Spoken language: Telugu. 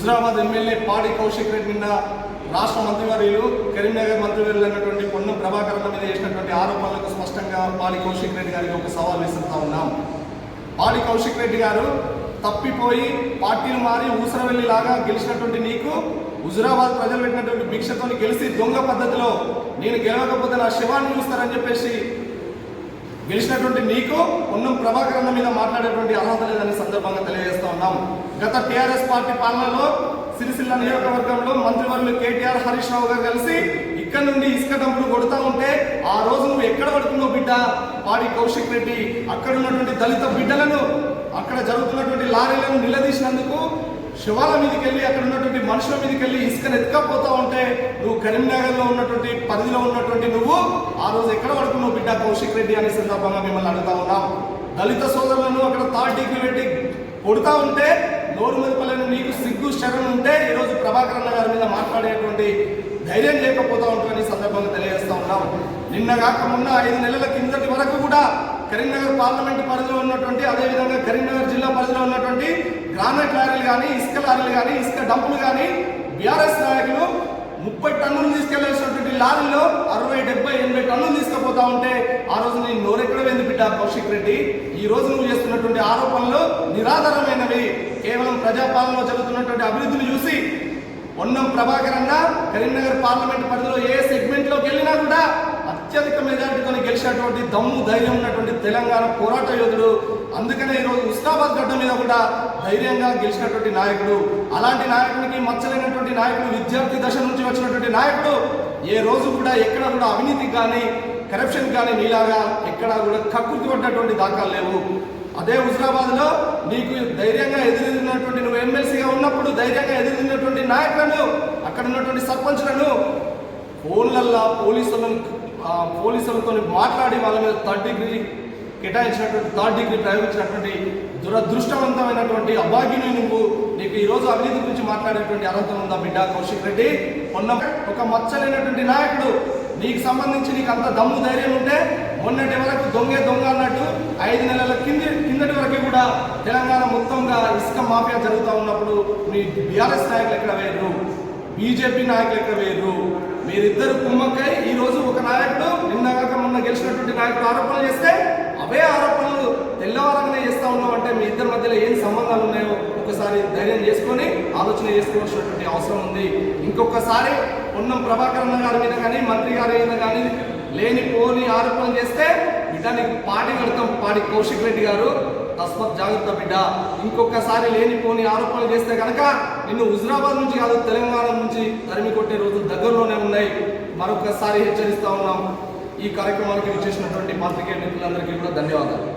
హుజరాబాద్ ఎమ్మెల్యే పాడి కౌశిక్ రెడ్డి నిన్న రాష్ట్ర మంత్రివర్యులు కరీంనగర్ మంత్రివర్యులు అన్నటువంటి పొన్నం ప్రభాకరణ మీద చేసినటువంటి ఆరోపణలకు స్పష్టంగా పాడి కౌశిక్ రెడ్డి గారికి ఒక సవాల్ విసురుతా ఉన్నాం. పాడి కౌశిక్ రెడ్డి గారు తప్పిపోయి పార్టీలు మారి ఊసరవెల్లి లాగా గెలిచినటువంటి నీకు హుజురాబాద్ ప్రజలు పెట్టినటువంటి భిక్షతో గెలిచి దొంగ పద్ధతిలో నేను గెలవకపోతే నా శివాన్ని చూస్తారని చెప్పేసి గెలిచినటువంటి నీకు ఉన్నం ప్రభాకరణ మీద మాట్లాడేటువంటి అర్హత లేదనే సందర్భంగా తెలియజేస్తా ఉన్నాం. గత టీఆర్ఎస్ పార్టీ పాలనలో సిరిసిల్ల నియోజకవర్గంలో మంత్రివర్యులు కేటీఆర్ హరీష్ రావు గారు కలిసి ఇక్కడ నుండి ఇసుక డంపులు కొడుతూ ఉంటే ఆ రోజు నువ్వు ఎక్కడ పడుతున్నావు బిడ్డ? పాడి కౌశిక్ రెడ్డి అక్కడ ఉన్నటువంటి దళిత బిడ్డలను అక్కడ జరుగుతున్నటువంటి లారీలను నిలదీసినందుకు శివాల మీదకి వెళ్ళి అక్కడ ఉన్నటువంటి మనుషుల మీదకి వెళ్ళి ఇసుకను ఎత్తుకపోతా ఉంటే నువ్వు కరీంనగర్లో ఉన్నటువంటి పరిధిలో ఉన్నటువంటి నువ్వు ఆ రోజు ఎక్కడ పడుకున్నావు బిడ్డ కౌశిక్ రెడ్డి అనే సందర్భంగా మిమ్మల్ని అడుగుతా ఉన్నాం. దళిత సోదరులను అక్కడ థర్డ్ డిగ్రీ పెట్టి కొడుతూ ఉంటే నోరు మెదపలేని నీకు సిగ్గు శరణ్ ఉంటే ఈరోజు ప్రభాకర్ అన్న గారి మీద మాట్లాడేటువంటి ధైర్యం లేకపోతా ఉంటుందని సందర్భంగా తెలియజేస్తా ఉన్నాం. నిన్న కాక మొన్న ఐదు నెలల కిందటి వరకు కూడా కరీంనగర్ పార్లమెంట్ పరిధిలో ఉన్నటువంటి అదేవిధంగా కరీంనగర్ జిల్లా పరిధిలో ఉన్నటువంటి గ్రానైట్ లారీలు కానీ ఇసుక లారీలు కానీ ఇసుక డంపులు కానీ బీఆర్ఎస్ నాయకులు ముప్పై టన్నులు తీసుకెళ్ళాల్సినటువంటి లారీలో అరవై డెబ్బై ఎనభై టన్నులు తీసుకుపోతా ఉంటే ఆ రోజు నీ నోరెక్కడ వెంది బిడ్డ కౌశిక్ రెడ్డి. ఈ రోజు నువ్వు చేస్తున్నటువంటి ఆరోపణలు నిరాధారమైనవి. ప్రజాపాలనలో జరుగుతున్నటువంటి అభివృద్ధిని చూసి ఉన్నం ప్రభాకర్ అన్న కరీంనగర్ పార్లమెంట్ పరిధిలో ఏ సెగ్మెంట్లోకి వెళ్ళినా కూడా అత్యధిక మెజారిటీతో గెలిచినటువంటి దమ్ము ధైర్యం ఉన్నటువంటి తెలంగాణ పోరాట యోధుడు. అందుకనే ఈరోజు ఉస్నాబాద్ గడ్డ మీద కూడా ధైర్యంగా గెలిచినటువంటి నాయకుడు. అలాంటి నాయకుడికి మచ్చలేనటువంటి నాయకుడు విద్యార్థి దశ నుంచి వచ్చినటువంటి నాయకుడు ఏ రోజు కూడా ఎక్కడ కూడా అవినీతికి కానీ కరప్షన్ కానీ నీలాగా ఎక్కడ కూడా కక్కుర్తి పడ్డటువంటి దాఖలు లేవు. అదే హుజరాబాద్లో నీకు ధైర్యంగా ఎదురున్నటువంటి నువ్వు ఎమ్మెల్సీగా ఉన్నప్పుడు ధైర్యంగా ఎదురున్నటువంటి నాయకులను అక్కడ ఉన్నటువంటి సర్పంచ్లను ఫోన్లల్లో పోలీసులను పోలీసులతో మాట్లాడి వాళ్ళ మీద థర్డ్ డిగ్రీ కేటాయించినటువంటి థర్డ్ డిగ్రీ ప్రయోగించినటువంటి దురదృష్టవంతమైనటువంటి అభాగ్యుని నువ్వు. నీకు ఈ రోజు అవినీతి గురించి మాట్లాడేటువంటి అర్హత ఉందా బిడ్డ కౌశిక్ రెడ్డి? మొన్న ఒక మచ్చలేనటువంటి నాయకుడు నీకు సంబంధించి నీకు అంత దమ్ము ధైర్యం ఉంటే మొన్నటి వరకు దొంగే దొంగ అన్నట్టు ఐదు నెలల కింది కూడా తెలంగాణ మొత్తంగా ఇసుక మాఫియా జరుగుతూ ఉన్నప్పుడు మీ బీఆర్ఎస్ నాయకులు ఎక్కడ వేయరు? బీజేపీ నాయకులు ఎక్కడ వేయరు? మీరిద్దరు కుమ్మక్కై ఈ రోజు ఒక నాయకుడు నిన్న ఉన్న మొన్న గెలిచినటువంటి నాయకుడు ఆరోపణలు చేస్తే అవే ఆరోపణలు తెల్లవారంగానే చేస్తూ ఉన్నామంటే మీ ఇద్దరి మధ్యలో ఏం సంబంధాలు ఉన్నాయో ఒకసారి ధైర్యం చేసుకొని ఆలోచన చేసుకోవాల్సినటువంటి అవసరం ఉంది. ఇంకొకసారి పొన్నం ప్రభాకర్ అన్న గారి మీద కానీ మంత్రి గారి మీద కానీ లేని పోని ఆరోపణలు చేస్తే దానికి పాడి కడతాం పాడి కౌశిక్ రెడ్డి గారు. తస్మత్ జాగ్రత్త బిడ్డ. ఇంకొకసారి లేనిపోని ఆరోపణలు చేస్తే కనుక నిన్ను హుజరాబాద్ నుంచి కాదు తెలంగాణ నుంచి తరిమి కొట్టే రోజులు దగ్గరలోనే ఉన్నాయి. మరొకసారి హెచ్చరిస్తా ఉన్నాం. ఈ కార్యక్రమానికి విచ్చేసినటువంటి పాత్రికేయ మిత్రులందరికీ కూడా ధన్యవాదాలు.